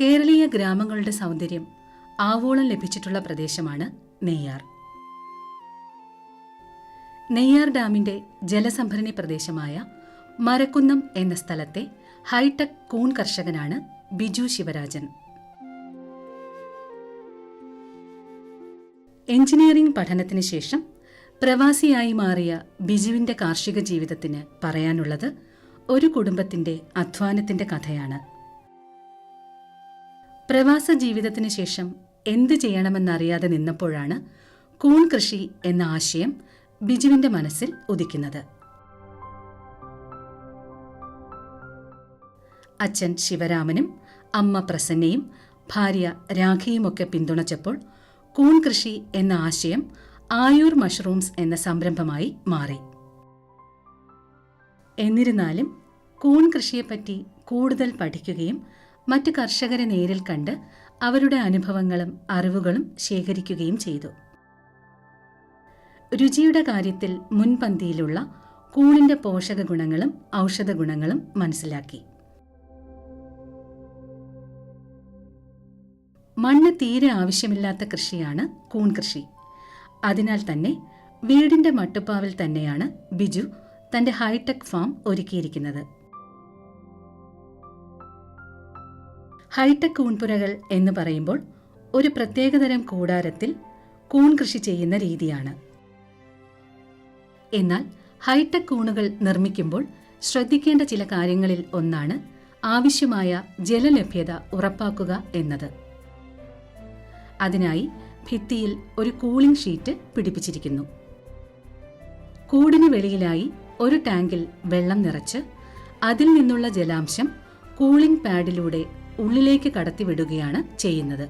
കേരളീയ ഗ്രാമങ്ങളുടെ സൗന്ദര്യം ആവോളം ലഭിച്ചിട്ടുള്ള പ്രദേശമാണ് നെയ്യാർ. നെയ്യാർ ഡാമിന്റെ ജലസംഭരണി പ്രദേശമായ മരക്കുന്നം എന്ന സ്ഥലത്തെ ഹൈടെക് കൂൺ കർഷകനാണ് ബിജു ശിവരാജൻ. എഞ്ചിനീയറിംഗ് പഠനത്തിന് ശേഷം പ്രവാസിയായി മാറിയ ബിജുവിന്റെ കാർഷിക ജീവിതത്തിന് പറയാനുള്ളത് ഒരു കുടുംബത്തിന്റെ അധ്വാനത്തിന്റെ കഥയാണ്. പ്രവാസ ജീവിതത്തിന് ശേഷം എന്ത് ചെയ്യണമെന്നറിയാതെ നിന്നപ്പോഴാണ് കൂൺ കൃഷി എന്ന ആശയം ബിജുവിന്റെ മനസ്സിൽ ഉദിക്കുന്നത്. അച്ഛൻ ശിവരാമനും അമ്മ പ്രസന്നയും ഭാര്യ രാഖിയുമൊക്കെ പിന്തുണച്ചപ്പോൾ കൂൺ കൃഷി എന്ന ആശയം ആയൂർ മഷ്റൂംസ് എന്ന സംരംഭമായി മാറി. എന്നിരുന്നാലും കൂൺ കൃഷിയെപ്പറ്റി കൂടുതൽ പഠിക്കുകയും മറ്റ് കർഷകരെ നേരിൽ കണ്ട് അവരുടെ അനുഭവങ്ങളും അറിവുകളും ശേഖരിക്കുകയും ചെയ്തു. രുചിയുടെ കാര്യത്തിൽ മുൻപന്തിയിലുള്ള കൂണിന്റെ പോഷക ഗുണങ്ങളും ഔഷധ ഗുണങ്ങളും മനസ്സിലാക്കി. മണ്ണ് തീരെ ആവശ്യമില്ലാത്ത കൃഷിയാണ് കൂൺ കൃഷി. അതിനാൽ തന്നെ വീടിന്റെ മട്ടുപ്പാവിൽ തന്നെയാണ് ബിജു തന്റെ ഹൈടെക് ഫാം ഒരുക്കിയിരിക്കുന്നത്. ഹൈടെക് കൂൺപുരകൾ എന്ന് പറയുമ്പോൾ ഒരു പ്രത്യേകതരം കൂടാരത്തിൽ കൂൺ കൃഷി ചെയ്യുന്ന രീതിയാണ്. എന്നാൽ ഹൈടെക് കൂണുകൾ നിർമ്മിക്കുമ്പോൾ ശ്രദ്ധിക്കേണ്ട ചില കാര്യങ്ങളിൽ ഒന്നാണ് ആവശ്യമായ ജലലഭ്യത ഉറപ്പാക്കുക എന്നത്. അതിനായി ഭിത്തിയിൽ ഒരു കൂളിംഗ് ഷീറ്റ് പിടിപ്പിച്ചിരിക്കുന്നു. കൂടിന് വെളിയിലായി ഒരു ടാങ്കിൽ വെള്ളം നിറച്ച് അതിൽ നിന്നുള്ള ജലാംശം കൂളിംഗ് പാഡിലൂടെ ഉള്ളിലേക്ക് കടത്തിവിടുകയാണ് ചെയ്യുന്നത്.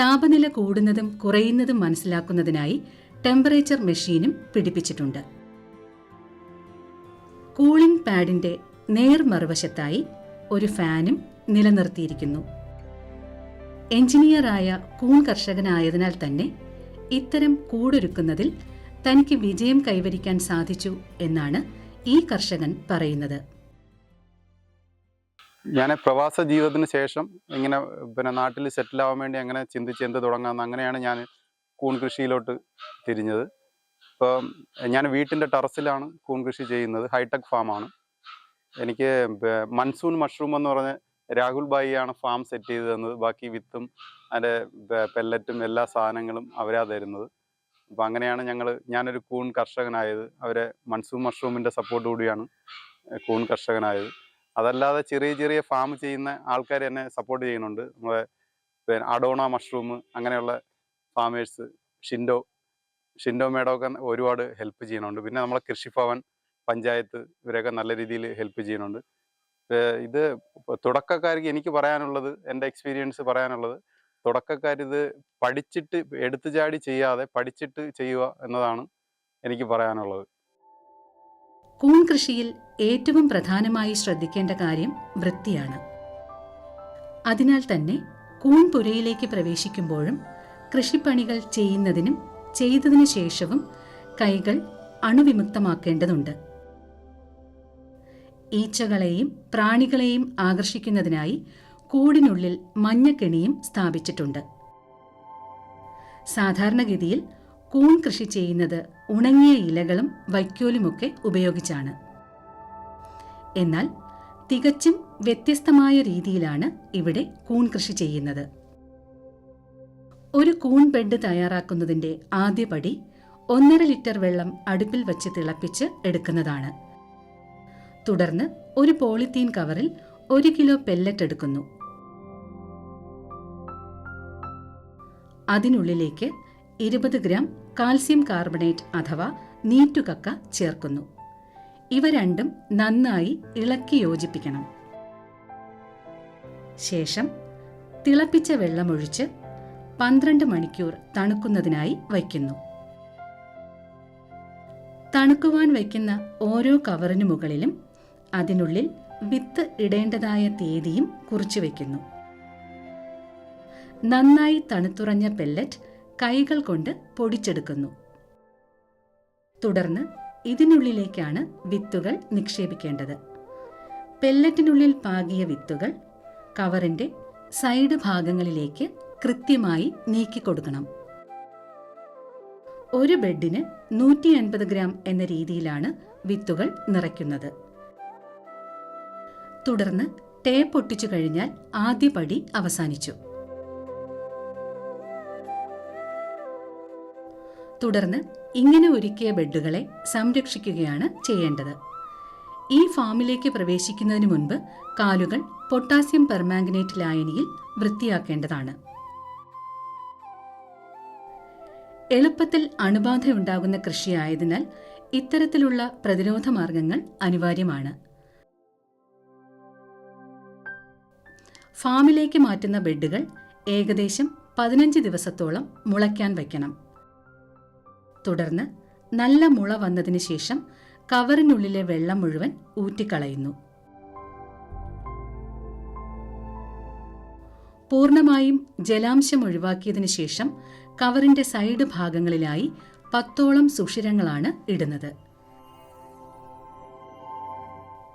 താപനില കൂടുന്നതും കുറയുന്നതും മനസ്സിലാക്കുന്നതിനായി ടെമ്പറേച്ചർ മെഷീനും പിടിപ്പിച്ചിട്ടുണ്ട്. കൂളിംഗ് പാഡിന്റെ നേർ മറുവശത്തായി ഒരു ഫാനും നിലനിർത്തിയിരിക്കുന്നു. എഞ്ചിനീയറായ കൂൺ കർഷകനായതിനാൽ തന്നെ ഇത്തരം കൂടൊരുക്കുന്നതിൽ തനിക്ക് വിജയം കൈവരിക്കാൻ സാധിച്ചു എന്നാണ് ഈ കർഷകൻ പറയുന്നത്. ഞാൻ പ്രവാസ ജീവിതത്തിന് ശേഷം ഇങ്ങനെ പിന്നെ നാട്ടിൽ സെറ്റിൽ ആവാൻ വേണ്ടി അങ്ങനെ ചിന്തിച്ച് എന്ത് തുടങ്ങാമെന്ന് അങ്ങനെയാണ് ഞാൻ കൂൺ കൃഷിയിലോട്ട് തിരിഞ്ഞത്. ഇപ്പം ഞാൻ വീട്ടിന്റെ ടെറസിലാണ് കൂൺ കൃഷി ചെയ്യുന്നത്. ഹൈടെക് ഫാമാണ്. എനിക്ക് മൺസൂൺ മഷ്റൂം എന്ന് പറഞ്ഞ രാഹുൽ ബായിയാണ് ഫാം സെറ്റ് ചെയ്ത് തന്നത്. ബാക്കി വിത്തും അതിന്റെ പെല്ലറ്റും എല്ലാ സാധനങ്ങളും അവരാ തരുന്നത്. അപ്പം അങ്ങനെയാണ് ഞങ്ങൾ ഞാനൊരു കൂൺ കർഷകനായത്. അവരെ മൺസൂൺ മഷ്റൂമിന്റെ സപ്പോർട്ട് കൂടിയാണ് കൂൺ കർഷകനായത്. അതല്ലാതെ ചെറിയ ചെറിയ ഫാം ചെയ്യുന്ന ആൾക്കാർ എന്നെ സപ്പോർട്ട് ചെയ്യുന്നുണ്ട്. നമ്മളെ അഡോണ മഷ്റൂം അങ്ങനെയുള്ള ഫാമേഴ്സ് ഷിൻഡോ ഷിൻഡോ മേഡമൊക്കെ ഒരുപാട് ഹെൽപ്പ് ചെയ്യുന്നുണ്ട്. പിന്നെ നമ്മളെ കൃഷിഭവൻ പഞ്ചായത്ത് ഇവരൊക്കെ നല്ല രീതിയിൽ ഹെൽപ്പ് ചെയ്യുന്നുണ്ട്. ഇത് തുടക്കക്കാർക്ക് എനിക്ക് പറയാനുള്ളത് എന്റെ എക്സ്പീരിയൻസ് പറയാനുള്ളത് തുടക്കക്കാരിത് പഠിച്ചിട്ട് എടുത്തു ചാടി ചെയ്യാതെ പഠിച്ചിട്ട് ചെയ്യുക എന്നതാണ് എനിക്ക് പറയാനുള്ളത്. കൂൺ കൃഷിയിൽ ഏറ്റവും പ്രധാനമായി ശ്രദ്ധിക്കേണ്ട കാര്യം വൃത്തിയാണ്. അതിനാൽ തന്നെ കൂൺ പുരയിലേക്ക് പ്രവേശിക്കുമ്പോഴും കൃഷിപ്പണികൾ ചെയ്യുന്നതിനും ചെയ്തതിനു ശേഷവും കൈകൾ അണുവിമുക്തമാക്കേണ്ടതുണ്ട്. ഈച്ചകളെയും പ്രാണികളെയും ആകർഷിക്കുന്നതിനായി കൂടിനുള്ളിൽ മഞ്ഞക്കെണിയും സ്ഥാപിച്ചിട്ടുണ്ട്. സാധാരണഗതിയിൽ കൂൺ കൃഷി ചെയ്യുന്നത് ഉണങ്ങിയ ഇലകളും വൈക്കോലുമൊക്കെ ഉപയോഗിച്ചാണ്. എന്നാൽ തികച്ചും വ്യത്യസ്തമായ രീതിയിലാണ് ഇവിടെ കൂൺ കൃഷി ചെയ്യുന്നത്. ഒരു കൂൺ ബെഡ് തയ്യാറാക്കുന്നതിന്റെ ആദ്യപടി ഒന്നര ലിറ്റർ വെള്ളം അടുപ്പിൽ വച്ച് തിളപ്പിച്ച് എടുക്കുന്നതാണ്. തുടർന്ന് ഒരു പോളിത്തീൻ കവറിൽ ഒരു കിലോ പെല്ലറ്റ് എടുക്കുന്നു. അതിനുള്ളിലേക്ക് ഇരുപത് ഗ്രാം കാൽസ്യം കാർബണേറ്റ് അഥവാ നീറ്റുകക്ക ചേർക്കുന്നു. ഇവ രണ്ടും നന്നായി ഇളക്കി യോജിപ്പിക്കണം. ശേഷം തിളപ്പിച്ച വെള്ളമൊഴിച്ച് പന്ത്രണ്ട് മണിക്കൂർ തണുക്കുന്നതിനായി വയ്ക്കുന്നു. തണുക്കുവാൻ വയ്ക്കുന്ന ഓരോ കവറിനു മുകളിലും അതിനുള്ളിൽ വിത്ത് ഇടേണ്ടതായ തീയതിയും കുറിച്ചു വയ്ക്കുന്നു. നന്നായി തണുത്തുറഞ്ഞ പെല്ലറ്റ് കൈകൾ കൊണ്ട് പൊടിച്ചെടുക്കുന്നു. തുടർന്ന് ഇതിനുള്ളിലേക്കാണ് വിത്തുകൾ നിക്ഷേപിക്കേണ്ടത്. പെല്ലറ്റിനുള്ളിൽ പാകിയ വിത്തുകൾ കവറിന്റെ സൈഡ് ഭാഗങ്ങളിലേക്ക് കൃത്യമായി നീക്കിക്കൊടുക്കണം. ഒരു ബെഡിന് നൂറ്റി അൻപത് ഗ്രാം എന്ന രീതിയിലാണ് വിത്തുകൾ നിറയ്ക്കുന്നത്. തുടർന്ന് ടേപ്പ് ഒട്ടിച്ചു കഴിഞ്ഞാൽ ആദ്യ പടി അവസാനിച്ചു. തുടർന്ന് ഇങ്ങനെ ഒരുക്കിയ ബെഡുകളെ സംരക്ഷിക്കുകയാണ് ചെയ്യേണ്ടത്. ഈ ഫാമിലേക്ക് പ്രവേശിക്കുന്നതിന് മുൻപ് കാലുകൾ പൊട്ടാസ്യം പെർമാംഗനേറ്റ് ലായനിയിൽ വൃത്തിയാക്കേണ്ടതാണ്. എളുപ്പത്തിൽ അണുബാധയുണ്ടാകുന്ന കൃഷിയായതിനാൽ ഇത്തരത്തിലുള്ള പ്രതിരോധ മാർഗങ്ങൾ അനിവാര്യമാണ്. ഫാമിലേക്ക് മാറ്റുന്ന ബെഡുകൾ ഏകദേശം പതിനഞ്ച് ദിവസത്തോളം മുളയ്ക്കാൻ വയ്ക്കണം. തുടർന്ന് നല്ല മുള വന്നതിന് ശേഷം കവറിനുള്ളിലെ വെള്ളം മുഴുവൻ ഊറ്റിക്കളയുന്നു. പൂർണമായും ജലാംശം ഒഴിവാക്കിയതിനു ശേഷം കവറിന്റെ സൈഡ് ഭാഗങ്ങളിലായി പത്തോളം സുഷിരങ്ങളാണ് ഇടുന്നത്.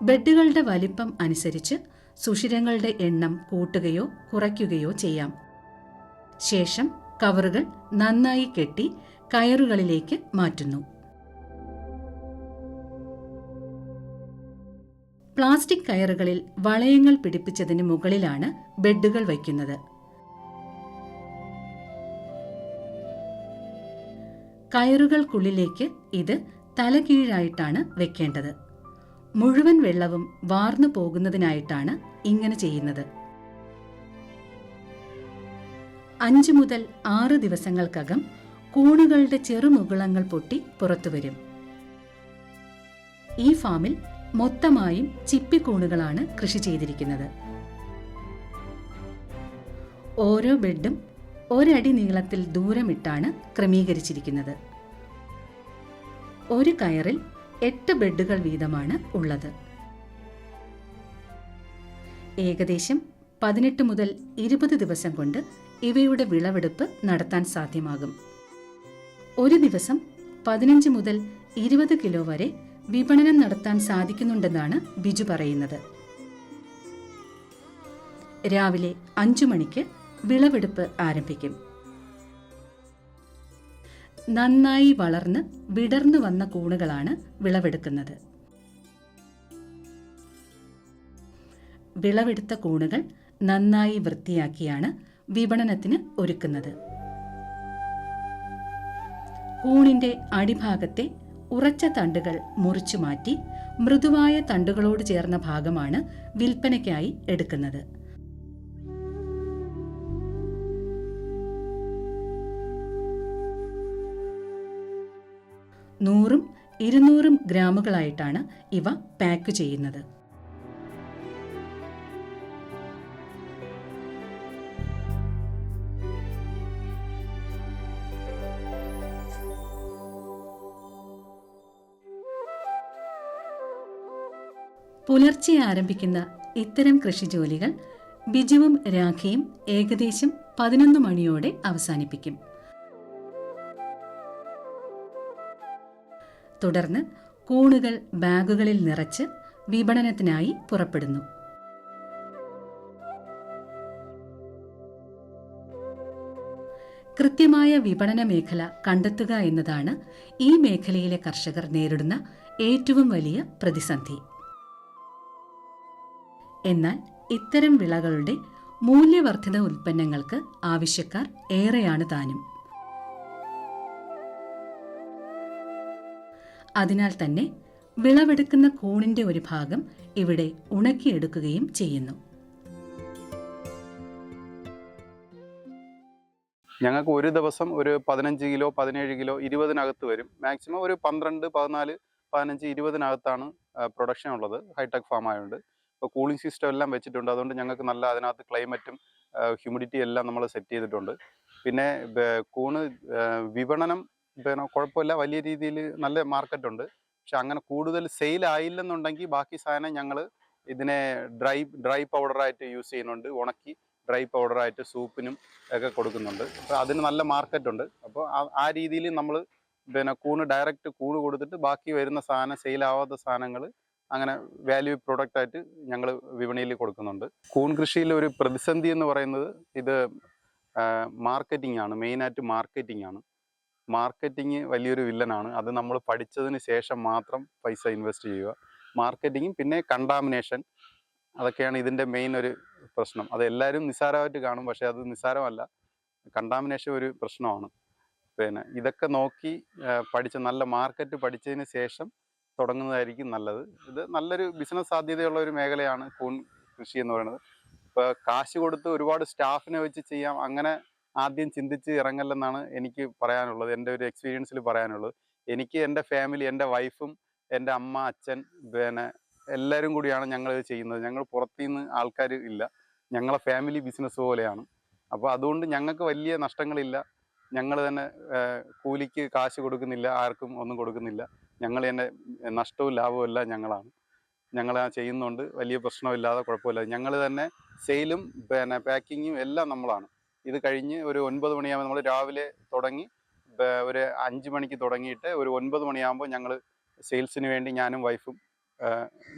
ബെഡുകളുടെ വലിപ്പം അനുസരിച്ച് സുഷിരങ്ങളുടെ എണ്ണം കൂട്ടുകയോ കുറയ്ക്കുകയോ ചെയ്യാം. ശേഷം കവറുകൾ നന്നായി കെട്ടി കയറുകളിലേക്ക് മാറ്റുന്നു. പ്ലാസ്റ്റിക് കയറുകളിൽ വളയങ്ങൾ പിടിപ്പിച്ചതിന് മുകളിലാണ് ബെഡുകൾ വയ്ക്കുന്നത്. കയറുകൾക്കുള്ളിലേക്ക് ഇത് തലകീഴായിട്ടാണ് വെക്കേണ്ടത്. മുഴുവൻ വെള്ളവും വാർന്നു പോകുന്നതിനായിട്ടാണ് ഇങ്ങനെ ചെയ്യുന്നത്. അഞ്ചു മുതൽ ആറ് ദിവസങ്ങൾക്കകം കൂണുകളുടെ ചെറുമുകുളങ്ങൾ പൊട്ടി പുറത്തുവരും. ഈ ഫാമിൽ മൊത്തമായും ചിപ്പിക്കൂണുകളാണ് കൃഷി ചെയ്തിരിക്കുന്നത്. ഓരോ ബെഡും ഒരടി നീളത്തിൽ ദൂരമിട്ടാണ് ക്രമീകരിച്ചിരിക്കുന്നത്. ഒരു കയറിൽ എട്ട് ബെഡുകൾ വീതമാണ് ഉള്ളത്. ഏകദേശം പതിനെട്ട് മുതൽ ഇരുപത് ദിവസം കൊണ്ട് ഇവയുടെ വിളവെടുപ്പ് നടത്താൻ സാധ്യമാകും. ഒരു ദിവസം പതിനഞ്ച് മുതൽ ഇരുപത് കിലോ വരെ വിപണനം നടത്താൻ സാധിക്കുന്നുണ്ടെന്നാണ് ബിജു പറയുന്നത്. രാവിലെ അഞ്ചു മണിക്ക് വിളവെടുപ്പ് ആരംഭിക്കും. നന്നായി വളർന്ന് വിടർന്നു വന്ന കൂണുകളാണ് വിളവെടുക്കുന്നത്. വിളവെടുത്ത കൂണുകൾ നന്നായി വൃത്തിയാക്കിയാണ് വിപണനത്തിന് ഒരുക്കുന്നത്. കൂണിന്റെ അടിഭാഗത്തെ ഉറച്ച തണ്ടുകൾ മുറിച്ചു മാറ്റി മൃദുവായ തണ്ടുകളോട് ചേർന്ന ഭാഗമാണ് വിൽപ്പനയ്ക്കായി എടുക്കുന്നത്. നൂറും ഇരുന്നൂറും ഗ്രാമുകളായിട്ടാണ് ഇവ പാക്ക് ചെയ്യുന്നത്. പുലർച്ചെ ആരംഭിക്കുന്ന ഇത്തരം കൃഷി ജോലികൾ ബിജുവും രാഖയും ഏകദേശം പതിനൊന്ന് മണിയോടെ അവസാനിപ്പിക്കും. തുടർന്ന് കൂണുകൾ ബാഗുകളിൽ നിറച്ച് വിപണനത്തിനായി പുറപ്പെടുന്നു. കൃത്യമായ വിപണന മേഖല കണ്ടെത്തുക എന്നതാണ് ഈ മേഖലയിലെ കർഷകർ നേരിടുന്ന ഏറ്റവും വലിയ പ്രതിസന്ധി. എന്നാൽ ഇത്തരം വിളകളുടെ മൂല്യവർദ്ധിത ഉൽപ്പന്നങ്ങൾക്ക് ആവശ്യക്കാർ ഏറെയാണ് താനും. അതിനാൽ തന്നെ വിളവെടുക്കുന്ന കൂണിന്റെ ഒരു ഭാഗം ഇവിടെ ഉണക്കിയെടുക്കുകയും ചെയ്യുന്നു. ഞങ്ങൾക്ക് ഒരു ദിവസം ഒരു പതിനഞ്ച് കിലോ പതിനേഴ് കിലോ ഇരുപതിനകത്ത് വരും. മാക്സിമം ഒരു പന്ത്രണ്ട് പതിനാല് പതിനഞ്ച് ഇരുപതിനകത്താണ് പ്രൊഡക്ഷൻ ഉള്ളത് ഹൈടെക് ഫാം ആയതുകൊണ്ട് ഇപ്പോൾ കൂളിംഗ് സിസ്റ്റം എല്ലാം വെച്ചിട്ടുണ്ട്. അതുകൊണ്ട് ഞങ്ങൾക്ക് നല്ല അതിനകത്ത് ക്ലൈമറ്റും ഹ്യൂമിഡിറ്റി എല്ലാം നമ്മൾ സെറ്റ് ചെയ്തിട്ടുണ്ട്. പിന്നെ കൂണ് വിപണനം പിന്നെ കുഴപ്പമില്ല. വലിയ രീതിയിൽ നല്ല മാർക്കറ്റ് ഉണ്ട് പക്ഷെ അങ്ങനെ കൂടുതൽ സെയിൽ ആയില്ലെന്നുണ്ടെങ്കിൽ ബാക്കി സാധനം ഞങ്ങൾ ഇതിനെ ഡ്രൈ ഡ്രൈ പൗഡറായിട്ട് യൂസ് ചെയ്യുന്നുണ്ട്. ഉണക്കി ഡ്രൈ പൗഡറായിട്ട് സൂപ്പിനും ഒക്കെ കൊടുക്കുന്നുണ്ട്. അപ്പോൾ അതിന് നല്ല മാർക്കറ്റ് ഉണ്ട് അപ്പോൾ ആ രീതിയിൽ നമ്മൾ പിന്നെ കൂണ് ഡയറക്റ്റ് കൂണ് കൊടുത്തിട്ട് ബാക്കി വരുന്ന സാധനം സെയിലാവാത്ത സാധനങ്ങൾ അങ്ങനെ വാല്യൂ പ്രോഡക്റ്റ് ആയിട്ട് ഞങ്ങൾ വിപണിയിൽ കൊടുക്കുന്നുണ്ട്. കൂൺ കൃഷിയിൽ ഒരു പ്രതിസന്ധി എന്ന് പറയുന്നത് ഇത് മാർക്കറ്റിംഗ് ആണ്. മെയിനായിട്ട് മാർക്കറ്റിംഗ് ആണ്. മാർക്കറ്റിംഗ് വലിയൊരു വില്ലനാണ് അത് നമ്മൾ പഠിച്ചതിന് ശേഷം മാത്രം പൈസ ഇൻവെസ്റ്റ് ചെയ്യുക. മാർക്കറ്റിങ്ങും പിന്നെ കണ്ടാമിനേഷൻ അതൊക്കെയാണ് ഇതിന്റെ മെയിൻ ഒരു പ്രശ്നം. അത് എല്ലാവരും നിസ്സാരമായിട്ട് കാണും പക്ഷേ അത് നിസ്സാരമല്ല. കണ്ടാമിനേഷൻ ഒരു പ്രശ്നമാണ്. പിന്നെ ഇതൊക്കെ നോക്കി പഠിച്ച നല്ല മാർക്കറ്റ് പഠിച്ചതിന് ശേഷം തുടങ്ങുന്നതായിരിക്കും നല്ലത്. ഇത് നല്ലൊരു ബിസിനസ് സാധ്യതയുള്ള ഒരു മേഖലയാണ് കൂൺ കൃഷി എന്ന് പറയുന്നത്. ഇപ്പോൾ കാശ് കൊടുത്ത് ഒരുപാട് സ്റ്റാഫിനെ വെച്ച് ചെയ്യാം അങ്ങനെ ആദ്യം ചിന്തിച്ച് ഇറങ്ങല്ലെന്നാണ് എനിക്ക് പറയാനുള്ളത് എന്റെ ഒരു എക്സ്പീരിയൻസിൽ പറയാനുള്ളത്. എനിക്ക് എന്റെ ഫാമിലി എന്റെ വൈഫും എന്റെ അമ്മ അച്ഛൻ പിന്നെ എല്ലാവരും കൂടിയാണ് ഞങ്ങളിത് ചെയ്യുന്നത്. ഞങ്ങൾ പുറത്തുനിന്ന് ആൾക്കാർ ഇല്ല. ഞങ്ങളെ ഫാമിലി ബിസിനസ് പോലെയാണ്. അപ്പോൾ അതുകൊണ്ട് ഞങ്ങൾക്ക് വലിയ നഷ്ടങ്ങളില്ല. ഞങ്ങൾ തന്നെ കൂലിക്ക് കാശ് കൊടുക്കുന്നില്ല ആർക്കും ഒന്നും കൊടുക്കുന്നില്ല. ഞങ്ങൾ തന്നെ നഷ്ടവും ലാഭവും എല്ലാം ഞങ്ങളാണ്. ഞങ്ങൾ ആ ചെയ്യുന്നുണ്ട് വലിയ പ്രശ്നമില്ലാതെ കുഴപ്പമില്ല. ഞങ്ങൾ തന്നെ സെയിലും പിന്നെ പാക്കിങ്ങും എല്ലാം നമ്മളാണ്. ഇത് കഴിഞ്ഞ് ഒരു ഒൻപത് മണിയാകുമ്പോൾ നമ്മൾ രാവിലെ തുടങ്ങി ഒരു അഞ്ച് മണിക്ക് തുടങ്ങിയിട്ട് ഒരു ഒൻപത് മണിയാകുമ്പോൾ ഞങ്ങൾ സെയിൽസിന് വേണ്ടി ഞാനും വൈഫും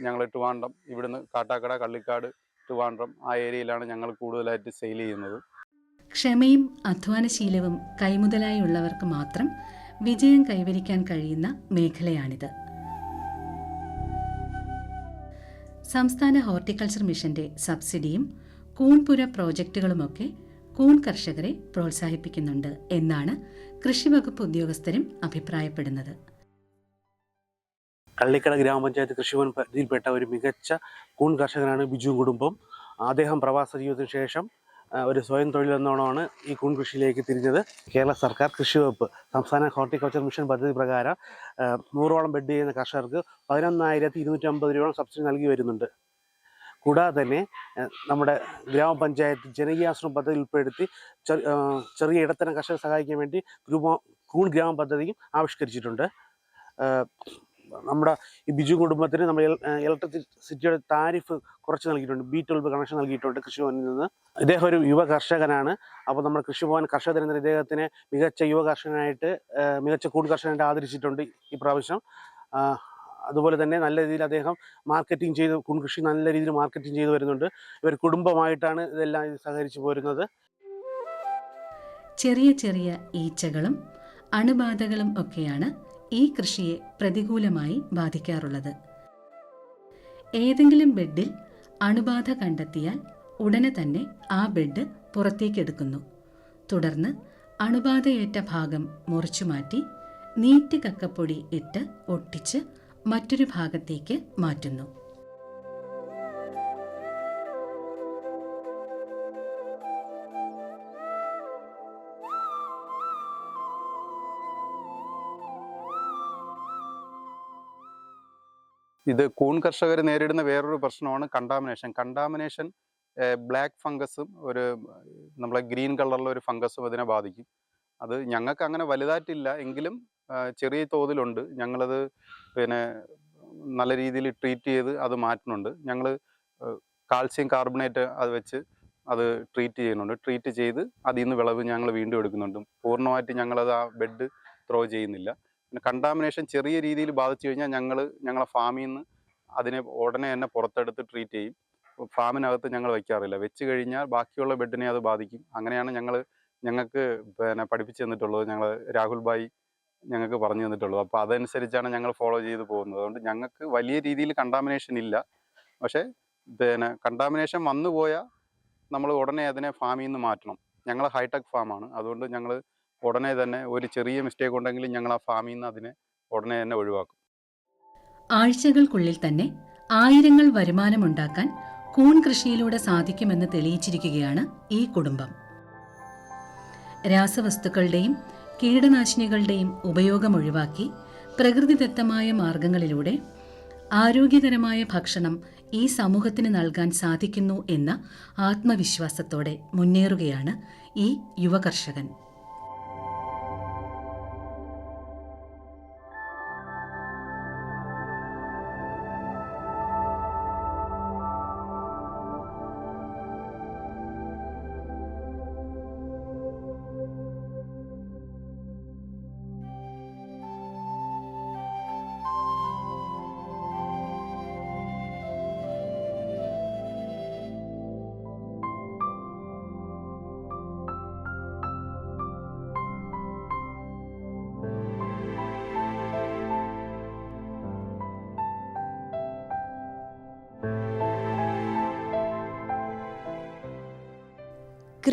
ഞങ്ങൾ ട്രിവാൻഡ്രം ഇവിടുന്ന് കാട്ടാക്കട കള്ളിക്കാട് ട്രിവാൻഡ്രം ആ ഏരിയയിലാണ് ഞങ്ങൾ കൂടുതലായിട്ട് സെയിൽ ചെയ്യുന്നത്. ക്ഷമയും അധ്വാനശീലവും കൈമുതലായുള്ളവർക്ക് മാത്രം വിജയം കൈവരിക്കാൻ കഴിയുന്ന മേഖലയാണിത്. സംസ്ഥാന ഹോർട്ടിക്കൾച്ചർ മിഷന്റെ സബ്സിഡിയും കൂൺപുര പ്രോജക്റ്റുകളുമൊക്കെ കൂൺ കർഷകരെ പ്രോത്സാഹിപ്പിക്കുന്നുണ്ട് എന്നാണ് കൃഷിവകുപ്പ് ഉദ്യോഗസ്ഥരും അഭിപ്രായപ്പെടുന്നത്. കള്ളിക്കട ഗ്രാമപഞ്ചായത്ത് കൃഷിഭവൻ പരിധിയിൽപ്പെട്ട ഒരു മികച്ച കൂൺ കർഷകനാണ് ബിജു കുടുംബം. അദ്ദേഹം പ്രവാസ ജീവിതത്തിന് ശേഷം ഒരു സ്വയം തൊഴിൽ എന്നോണമാണ് ഈ കൂൺ കൃഷിയിലേക്ക് തിരിഞ്ഞത്. കേരള സർക്കാർ കൃഷി വകുപ്പ് സംസ്ഥാന ഹോർട്ടിക്കൾച്ചർ മിഷൻ പദ്ധതി പ്രകാരം നൂറോളം ബെഡ് ചെയ്യുന്ന കർഷകർക്ക് പതിനൊന്നായിരത്തി ഇരുന്നൂറ്റമ്പത് രൂപ സബ്സിഡി നൽകി വരുന്നുണ്ട്. കൂടാതെ തന്നെ നമ്മുടെ ഗ്രാമപഞ്ചായത്ത് ജനകീയാശ്രമ പദ്ധതി ഉൾപ്പെടുത്തി ചെറിയ ഇടത്തരം കർഷകരെ സഹായിക്കാൻ വേണ്ടി ഗ്രൂപ്പ് കൂൺ ഗ്രാമ പദ്ധതിയും ആവിഷ്കരിച്ചിട്ടുണ്ട്. നമ്മുടെ ഈ ബിജു കുടുംബത്തിന് നമ്മൾ ഇലക്ട്രിസിറ്റിയുടെ താരിഫ് കുറച്ച് നൽകിയിട്ടുണ്ട്. ബി ട്വൽവ് കണക്ഷൻ നൽകിയിട്ടുണ്ട് കൃഷിഭവനിൽ നിന്ന്. ഇദ്ദേഹം ഒരു യുവ കർഷകനാണ്. അപ്പോൾ നമ്മുടെ കൃഷിഭവൻ കർഷക ദിനത്തിൽ ഇദ്ദേഹത്തിനെ മികച്ച യുവ കർഷകനായിട്ട് മികച്ച കൂട് കർഷകനായിട്ട് ആദരിച്ചിട്ടുണ്ട് ഈ പ്രാവശ്യം. അതുപോലെ തന്നെ നല്ല രീതിയിൽ അദ്ദേഹം മാർക്കറ്റിംഗ് ചെയ്ത് കുൺകൃഷി നല്ല രീതിയിൽ മാർക്കറ്റിംഗ് ചെയ്തു വരുന്നുണ്ട്. ഇവർ കുടുംബമായിട്ടാണ് ഇതെല്ലാം ഇത് സഹകരിച്ചു പോരുന്നത്. ചെറിയ ചെറിയ ഈച്ചകളും അണുബാധകളും ഒക്കെയാണ് ഈ കൃഷിയെ പ്രതികൂലമായി ബാധിക്കാറുള്ളത്. ഏതെങ്കിലും ബെഡിൽ അണുബാധ കണ്ടെത്തിയാൽ ഉടനെ തന്നെ ആ ബെഡ് പുറത്തേക്കെടുക്കുന്നു. തുടർന്ന് അണുബാധയേറ്റ ഭാഗം മുറിച്ചു മാറ്റി നീറ്റ് കക്കപ്പൊടി ഇട്ട് ഒട്ടിച്ച് മറ്റൊരു ഭാഗത്തേക്ക് മാറ്റുന്നു. ഇത് കൂൺ കർഷകർ നേരിടുന്ന വേറൊരു പ്രശ്നമാണ് കണ്ടാമിനേഷൻ കണ്ടാമിനേഷൻ ബ്ലാക്ക് ഫംഗസും ഒരു നമ്മളെ ഗ്രീൻ കളറിലുള്ള ഒരു ഫംഗസും അതിനെ ബാധിക്കും. അത് ഞങ്ങൾക്ക് അങ്ങനെ വലുതായിട്ടില്ല. എങ്കിലും ചെറിയ തോതിലുണ്ട്. ഞങ്ങളത് പിന്നെ നല്ല രീതിയിൽ ട്രീറ്റ് ചെയ്ത് അത് മാറ്റുന്നുണ്ട്. ഞങ്ങൾ കാൽസ്യം കാർബണേറ്റ് അത് വെച്ച് അത് ട്രീറ്റ് ചെയ്യുന്നുണ്ട്. ട്രീറ്റ് ചെയ്ത് അതിൽ നിന്ന് വിളവ് ഞങ്ങൾ വീണ്ടും എടുക്കുന്നുണ്ട്. പൂർണമായിട്ട് ഞങ്ങളത് ആ ബെഡ് ത്രോ ചെയ്യുന്നില്ല. പിന്നെ കണ്ടാമിനേഷൻ ചെറിയ രീതിയിൽ ബാധിച്ചു കഴിഞ്ഞാൽ ഞങ്ങൾ ഞങ്ങളെ ഫാമിൽ നിന്ന് അതിനെ ഉടനെ തന്നെ പുറത്തെടുത്ത് ട്രീറ്റ് ചെയ്യും. ഫാമിനകത്ത് ഞങ്ങൾ വയ്ക്കാറില്ല. വെച്ച് കഴിഞ്ഞാൽ ബാക്കിയുള്ള ബെഡിനെ അത് ബാധിക്കും. അങ്ങനെയാണ് ഞങ്ങൾ ഞങ്ങൾക്ക് പിന്നെ പഠിപ്പിച്ചു തന്നിട്ടുള്ളത്. ഞങ്ങൾ രാഹുൽ ഭായി ഞങ്ങൾക്ക് പറഞ്ഞു തന്നിട്ടുള്ളത്. അപ്പോൾ അതനുസരിച്ചാണ് ഞങ്ങൾ ഫോളോ ചെയ്ത് പോകുന്നത്. അതുകൊണ്ട് ഞങ്ങൾക്ക് വലിയ രീതിയിൽ കണ്ടാമിനേഷൻ ഇല്ല. പക്ഷേ പിന്നെ കണ്ടാമിനേഷൻ വന്നു പോയാൽ നമ്മൾ ഉടനെ അതിനെ ഫാമിൽ നിന്ന് മാറ്റണം. ഞങ്ങൾ ഹൈടെക് ഫാമാണ് അതുകൊണ്ട് ഞങ്ങൾ ഉടനെ തന്നെ ഒരു ചെറിയ മിസ്റ്റേക്ക് ഉണ്ടെങ്കിലും ഞങ്ങൾ ആ ഫാമിൽ നിന്ന് അതിനെ ഉടനെ തന്നെ ഒഴിവാക്കും. ആഴ്ചകൾക്കുള്ളിൽ തന്നെ ആയിരങ്ങൾ വരുമാനമുണ്ടാക്കാൻ കൂൺ കൃഷിയിലൂടെ സാധിക്കുമെന്ന് തെളിയിച്ചിരിക്കുകയാണ് ഈ കുടുംബം. രാസവസ്തുക്കളുടെയും കീടനാശിനികളുടെയും ഉപയോഗം ഒഴിവാക്കി പ്രകൃതിദത്തമായ മാർഗങ്ങളിലൂടെ ആരോഗ്യകരമായ ഭക്ഷണം ഈ സമൂഹത്തിന് നൽകാൻ സാധിക്കുന്നു എന്ന ആത്മവിശ്വാസത്തോടെ മുന്നേറുകയാണ് ഈ യുവകർഷകൻ.